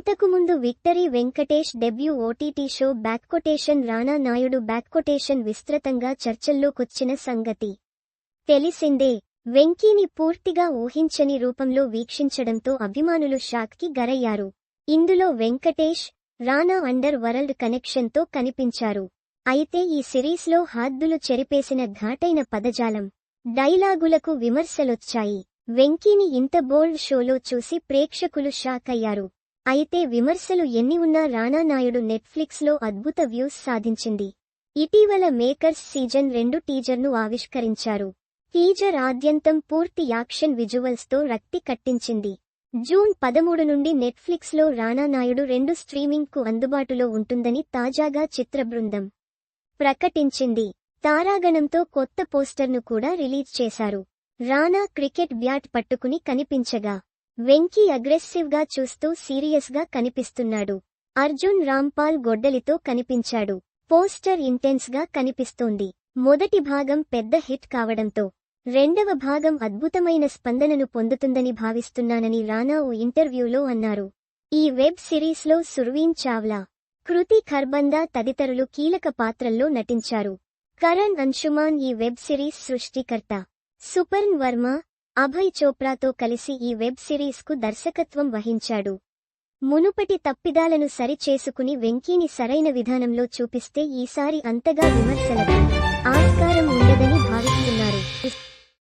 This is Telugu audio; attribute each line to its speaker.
Speaker 1: ఇంతకుముందు victory Venkatesh debut OTT show back quotation Rana Naidu back quotation విస్తృతంగా చర్చల్లోకొచ్చిన సంగతి. తెలిసిందే వెంకీని పూర్తిగా ఊహించని రూపంలో వీక్షించడంతో అభిమానులు షాక్కి గరయ్యారు. ఇందులో వెంకటేష్ రానా అండర్ వరల్డ్ కనెక్షన్తో కనిపించారు. అయితే ఈ సిరీస్లో హాద్దులు చెరిపేసిన ఘాటైన పదజాలం డైలాగులకు విమర్శలొచ్చాయి. వెంకీని ఇంత బోల్డ్ షోలో చూసి ప్రేక్షకులు షాక్ అయ్యారు అయితే విమర్శలు ఎన్ని ఉన్నా రానా నాయుడు నెట్ఫ్లిక్స్లో అద్భుత వ్యూస్ సాధించింది. ఇటీవల మేకర్స్ సీజన్ రెండు టీజర్ను ఆవిష్కరించారు. టీజర్ ఆద్యంతం పూర్తి యాక్షన్ విజువల్స్తో రక్తి కట్టించింది. జూన్ పదమూడు నుండి నెట్ఫ్లిక్స్లో రానా నాయుడు రెండు స్ట్రీమింగ్కు అందుబాటులో ఉంటుందని తాజాగా చిత్ర బృందం ప్రకటించింది. తారాగణంతో కొత్త పోస్టర్ను కూడా రిలీజ్ చేశారు. రానా క్రికెట్ బ్యాట్ పట్టుకుని కనిపించగా వెంకీ అగ్రెసివ్గా చూస్తూ సీరియస్గా కనిపిస్తున్నాడు. అర్జున్ రాంపాల్ గొడ్డలితో కనిపించాడు. పోస్టర్ ఇంటెన్స్గా కనిపిస్తోంది. మొదటి భాగం పెద్ద హిట్ కావడంతో రెండవ భాగం అద్భుతమైన స్పందనను పొందుతుందని భావిస్తున్నానని రానా ఓ ఇంటర్వ్యూలో అన్నారు. ఈ వెబ్ సిరీస్లో సుర్వీన్ చావ్లా కృతి ఖర్బందా తదితరులు కీలక పాత్రల్లో నటించారు. కరణ్ అంశుమాన్ ఈ వెబ్ సిరీస్ సృష్టికర్త. సుపర్న్ వర్మ అభయ్ చోప్రాతో కలిసి ఈ వెబ్ సిరీస్కు దర్శకత్వం వహించాడు. మునుపటి తప్పిదాలను సరిచేసుకుని వెంకీని సరైన విధానంలో చూపిస్తే ఈసారి అంతగా విమర్శలకు